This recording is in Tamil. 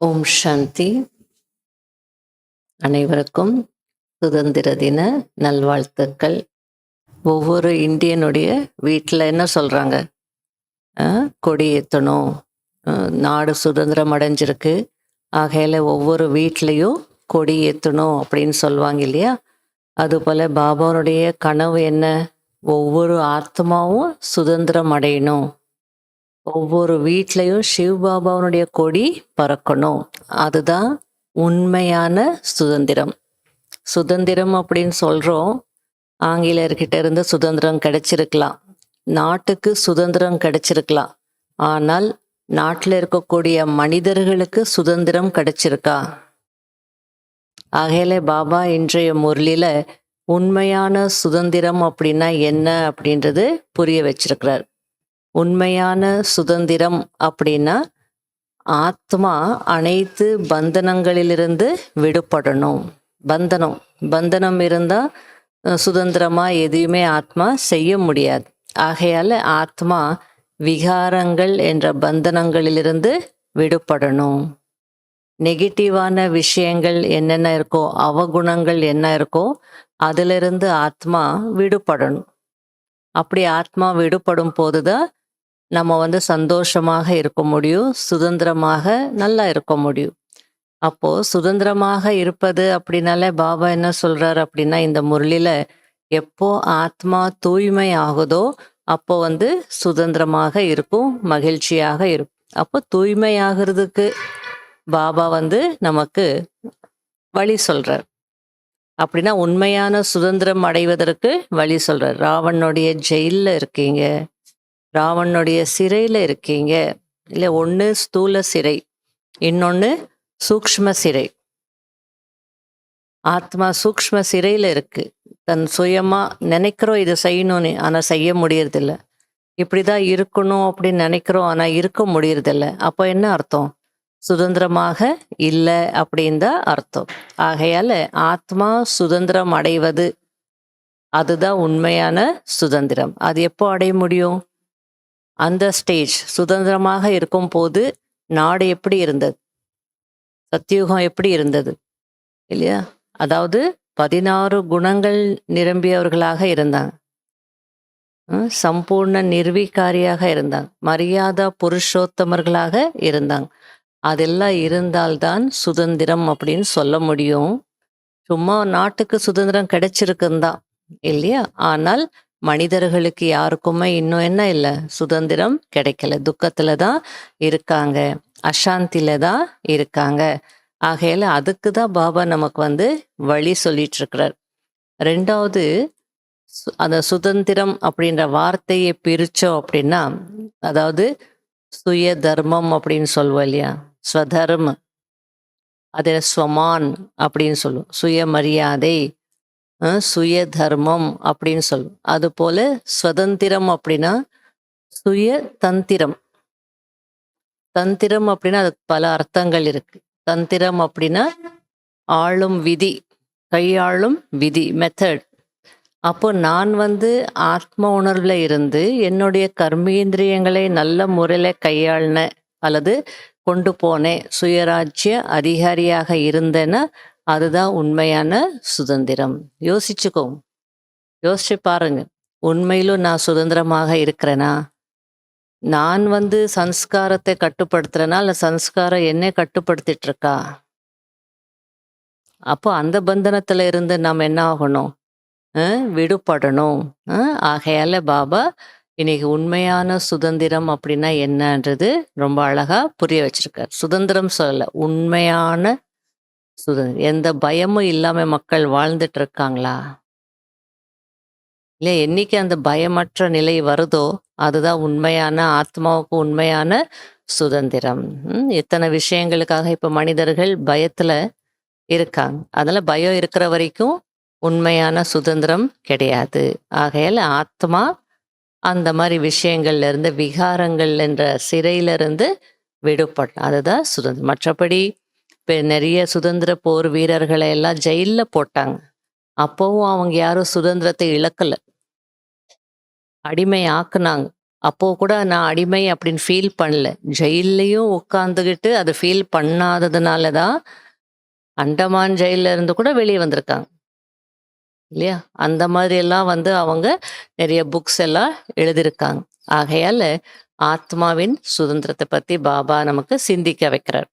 ஓம் சாந்தி. அனைவருக்கும் சுதந்திர தின நல்வாழ்த்துக்கள். ஒவ்வொரு இந்தியனுடைய வீட்டில் என்ன சொல்கிறாங்க கொடி ஏற்றணும் நாடு சுதந்திரம் அடைஞ்சிருக்கு. ஆகையில ஒவ்வொரு வீட்லேயும் கொடி ஏற்றணும் அப்படின்னு சொல்லுவாங்க இல்லையா? அதுபோல் பாபாவுடைய கனவு என்ன? ஒவ்வொரு ஆத்மாவும் சுதந்திரம் அடையணும். ஒவ்வொரு வீட்லேயும் சிவ் பாபாவுடைய கொடி பறக்கணும். அதுதான் உண்மையான சுதந்திரம். சுதந்திரம் அப்படின்னு சொல்கிறோம் ஆங்கிலேயர்கிட்ட இருந்து சுதந்திரம் கிடைச்சிருக்கலாம். நாட்டுக்கு சுதந்திரம் கிடைச்சிருக்கலாம். ஆனால் நாட்டில் இருக்கக்கூடிய மனிதர்களுக்கு சுதந்திரம் கிடைச்சிருக்கா? ஆகையில பாபா இன்றைய முரளியில் உண்மையான சுதந்திரம் அப்படின்னா என்ன அப்படின்றது புரிய வச்சிருக்கிறார். உண்மையான சுதந்திரம் அப்படின்னா ஆத்மா அனைத்து பந்தனங்களிலிருந்து விடுபடணும். பந்தனம். பந்தனம் இருந்தால் சுதந்திரமாக சுதந்திரமா எதையுமே ஆத்மா செய்ய முடியாது. ஆகையால் ஆத்மா விகாரங்கள் என்ற பந்தனங்களிலிருந்து விடுபடணும். நெகட்டிவான விஷயங்கள் என்னென்ன இருக்கோ அவகுணங்கள் என்ன இருக்கோ அதிலிருந்து ஆத்மா விடுபடணும். அப்படி ஆத்மா விடுபடும் போதுதான் நம்ம வந்து சந்தோஷமாக இருக்க முடியும் சுதந்திரமாக நல்லா இருக்க முடியும். அப்போ சுதந்திரமாக இருப்பது அப்படின்னாலே பாபா என்ன சொல்றாரு அப்படின்னா இந்த முரளியில் எப்போ ஆத்மா தூய்மை ஆகுதோ அப்போ வந்து சுதந்திரமாக இருக்கும் மகிழ்ச்சியாக இருக்கும். அப்போ தூய்மையாகிறதுக்கு பாபா வந்து நமக்கு வழி சொல்றார். அப்படின்னா உண்மையான சுதந்திரம் அடைவதற்கு வழி சொல்றார். ராவனுடைய ஜெயிலில் இருக்கீங்க. ராவனுடைய சிறையில இருக்கீங்க. இல்ல ஒன்று ஸ்தூல சிறை இன்னொன்னு சூக்ஷ்ம சிறை. ஆத்மா சூக்ஷ்ம சிறையில இருக்கு. தன் சுயமா நினைக்கிறோம் இதை செய்யணும்னு ஆனா செய்ய முடியறதில்ல. இப்படிதான் இருக்கணும் அப்படின்னு நினைக்கிறோம் ஆனா இருக்க முடியறதில்ல. அப்போ என்ன அர்த்தம்? சுதந்திரமாக இல்லை அப்படின்னு தான் அர்த்தம். ஆகையால ஆத்மா சுதந்திரம் அடைவது அதுதான் உண்மையான சுதந்திரம். அது எப்போ அடைய முடியும்? அந்த ஸ்டேஜ் சுதந்திரமாக இருக்கும் போது நாடு எப்படி இருந்தது? சத்தியுகம் எப்படி இருந்தது? இல்லையா? அதாவது பதினாறு குணங்கள் நிரம்பியவர்களாக இருந்தாங்க. சம்பூர்ண நிர்வீகாரியாக இருந்தாங்க. மரியாதா புருஷோத்தமர்களாக இருந்தாங்க. அதெல்லாம் இருந்தால்தான் சுதந்திரம் அப்படின்னு சொல்ல முடியும். சும்மா நாட்டுக்கு சுதந்திரம் கிடைச்சிருக்குந்தான் இல்லையா? ஆனால் மனிதர்களுக்கு யாருக்குமே இன்னும் என்ன இல்லை? சுதந்திரம் கிடைக்கல. துக்கத்துல தான் இருக்காங்க. அசாந்தியில தான் இருக்காங்க. ஆகையில அதுக்கு தான் பாபா நமக்கு வந்து வழி சொல்லிட்டு இருக்கிறார். ரெண்டாவது சு- அந்த சுதந்திரம் அப்படின்ற வார்த்தையை பிரிச்சோம் அப்படின்னா அதாவது சுய தர்மம் அப்படின்னு சொல்லுவோம் இல்லையா? ஸ்வதர்ம அது ஸ்வமான் அப்படின்னு சொல்லுவோம். சுயமரியாதை சுய தர்மம் அப்படின்னு சொல்லுவோம் அது போல சுதந்திரம் அப்படின்னா சுய தந்திரம் தந்திரம் அப்படின்னா அதுக்கு பல அர்த்தங்கள் இருக்கு. தந்திரம் அப்படின்னா ஆளும் விதி கையாளும் விதி மெத்தட் அப்போ நான் வந்து ஆத்ம உணர்வுல இருந்து என்னுடைய கர்மேந்திரியங்களை நல்ல முறையில கையாளின அல்லது கொண்டு போனேன். சுயராஜ்ய அதிகாரியாக இருந்தேன்னா அதுதான் உண்மையான சுதந்திரம். யோசிச்சுக்கோ. யோசிச்சு பாருங்க. உண்மையிலும் நான் சுதந்திரமாக இருக்கிறேனா? நான் வந்து சன்ஸ்காரத்தை கட்டுப்படுத்துறேனா? இல்லை சன்ஸ்காரம் என்னை கட்டுப்படுத்திட்டு இருக்கா அப்போ அந்த பந்தனத்துல இருந்து நாம் என்ன ஆகணும்? விடுபடணும். ஆகையால பாபா இன்னைக்கு உண்மையான சுதந்திரம் அப்படின்னா என்னன்றது ரொம்ப அழகா புரிய வச்சிருக்கார். சுதந்திரம் சொல்லல உண்மையான சுதந்திரம் எந்த பயமும் இல்லாம மக்கள் வாழ்ந்துட்டு இருக்காங்களா இல்லையா என்னைக்கு அந்த பயமற்ற நிலை வருதோ அதுதான் உண்மையான ஆத்மாவுக்கு உண்மையான சுதந்திரம். எத்தனை விஷயங்களுக்காக இப்ப மனிதர்கள் பயத்துல இருக்காங்க. அதனால பயம் இருக்கிற வரைக்கும் உண்மையான சுதந்திரம் கிடையாது. ஆகையால ஆத்மா அந்த மாதிரி விஷயங்கள்ல இருந்து விகாரங்கள் என்ற சிறையில இருந்து விடுபடலாம் அதுதான் சுதந்திரம். மற்றபடி நிறைய சுதந்திர போர் வீரர்களை எல்லாம் ஜெயில்ல போட்டாங்க அப்போவும் அவங்க யாரும் சுதந்திரத்தை இழக்கல அடிமை ஆக்குனாங்க அப்போ கூட நான் அடிமை அப்படின்னு ஃபீல் பண்ணல. ஜெயிலையும் உட்காந்துக்கிட்டு அதை ஃபீல் பண்ணாததுனால தான், அண்டமான் ஜெயில்ல இருந்து கூட வெளியே வந்திருக்காங்க. இல்லையா? அந்த மாதிரி எல்லாம் வந்து அவங்க நிறைய புக்ஸ் எல்லாம் எழுதியிருக்காங்க. ஆகையால ஆத்மாவின் சுதந்திரத்தை பத்தி பாபா நமக்கு சிந்திக்க வைக்கிறார்.